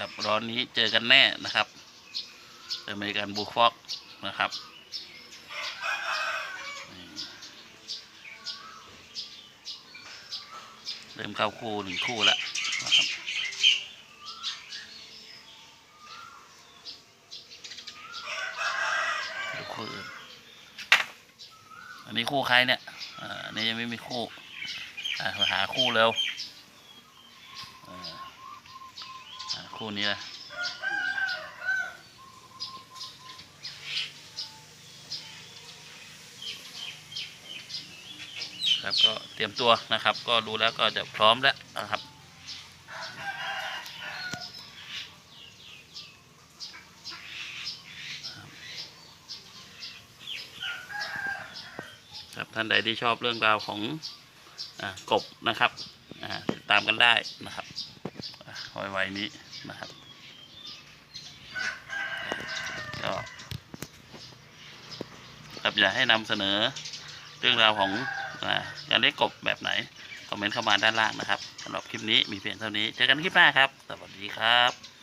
ครับร้อนนี้เจอกันแน่นะครับอเมริกันบูฟอกนะครับเริ่มเข้าคู่หนึ่งคู่แล้วนะครับดูคู่อื่นอันนี้คู่ใครเนี่ย อ่า นี้ยังไม่มีคู่ อะมาหาคู่เร็วเออ คู่นี้นะครับก็เตรียมตัวนะครับ ก็ดูแล้วก็จะพร้อมแล้วนะครับครับท่านใดที่ชอบเรื่องราวของอกบนะครับติดตามกันได้นะครับ ไว้ไว้นี้นะครับ ก็ครับอยากให้นำเสนอเรื่องราวของอการเลี้ยงกบแบบไหน คอมเมนต์เข้ามาด้านล่างนะครับสำหรับคลิปนี้มีเพียงเท่านี้ เจอกันคลิปหน้าครับ สวัสดีครับ